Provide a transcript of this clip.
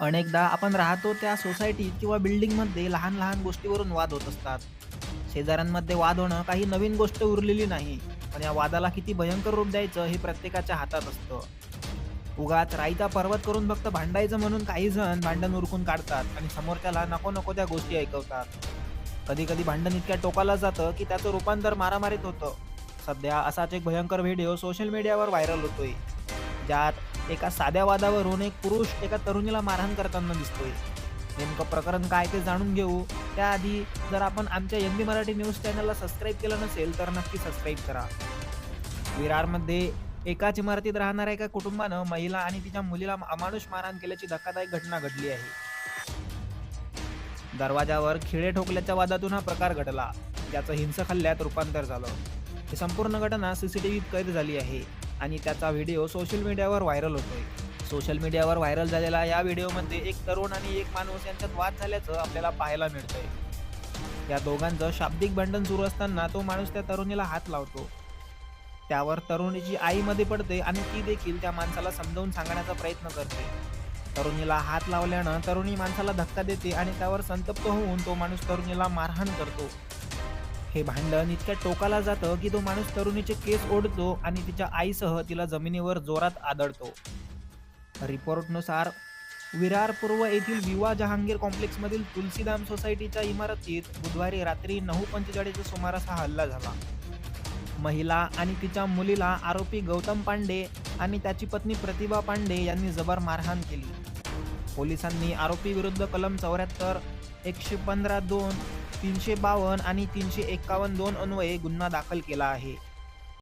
अनेकदा आपण राहतो त्या सोसायटीत किंवा बिल्डिंगमध्ये लहान लहान गोष्टीवरून वाद होत असतात. शेजाऱ्यांमध्ये वाद होणं काही नवीन गोष्ट उरलेली नाही पण या वादाला किती भयंकर रूप द्यायचं हे प्रत्येकाच्या हातात असतं. उगाच राईचा पर्वत करून फक्त भांडायचं म्हणून काही जण भांडण उरकून काढतात आणि समोरच्याला नको नको त्या गोष्टी ऐकवतात. कधी कधी भांडण इतक्या टोकाला जातं की त्याचं रूपांतर मारामारीत होतं. सध्या असाच एक भयंकर व्हिडिओ सोशल मीडियावर व्हायरल होतोय. ज्यात एका साध्या वादावरून एक पुरुष एका तरुणीला मारहाण करताना दिसतोय. नेमकं प्रकरण काय ते जाणून घेऊ. त्याआधी जर आपण आमच्या एम बी मराठी न्यूज चॅनलला सबस्क्राईब केलं नसेल तर नक्की सबस्क्राईब करा. विरारमध्ये एकाच इमारतीत राहणाऱ्या एका कुटुंबानं महिला आणि तिच्या मुलीला अमानुष मारहाण केल्याची धक्कादायक घटना घडली आहे. दरवाजावर खिळे ठोकल्याच्या वादातून हा प्रकार घडला. ज्याचं हिंसक हल्ल्यात रूपांतर झालं. ही संपूर्ण घटना सीसीटीव्हीत कैद झाली आहे आणि त्याचा व्हिडिओ सोशल मीडियावर व्हायरल होतोय. सोशल मीडियावर व्हायरल झालेला या व्हिडिओमध्ये एक तरुण आणि एक माणूस यांच्यात वाद झाल्याचं आपल्याला पाहायला मिळतंय. या दोघांचं शाब्दिक भांडण सुरू असताना तो माणूस त्या तरुणीला हात लावतो. त्यावर तरुणीची आईमध्ये पडते आणि ती देखील त्या माणसाला समजावून सांगण्याचा प्रयत्न करते. तरुणीला हात लावल्यानं तरुणी माणसाला धक्का देते आणि त्यावर संतप्त होऊन तो माणूस तरुणीला मारहाण करतो. हे भांडण इतक्या टोकाला जातं की तो माणूस तरुणीचे केस ओढतो आणि तिच्या आईसह तिला जमिनीवर जोरात आदळतो. रिपोर्टनुसार विरार पूर्व येथील विवा जहांगीर कॉम्प्लेक्समधील तुलसीधाम सोसायटीच्या इमारतीत बुधवारी रात्री नऊ पंचेचाळीसच्या सुमारास हा हल्ला झाला. महिला आणि तिच्या मुलीला आरोपी गौतम पांडे आणि त्याची पत्नी प्रतिभा पांडे यांनी जबर मारहाण केली. पोलिसांनी आरोपी विरुद्ध कलम चौऱ्याहत्तर एकशे पंधरा दोन तीनशे बावन्न आणि तीनशे एक्कावन्न दोन अन्वये गुन्हा दाखल केला आहे.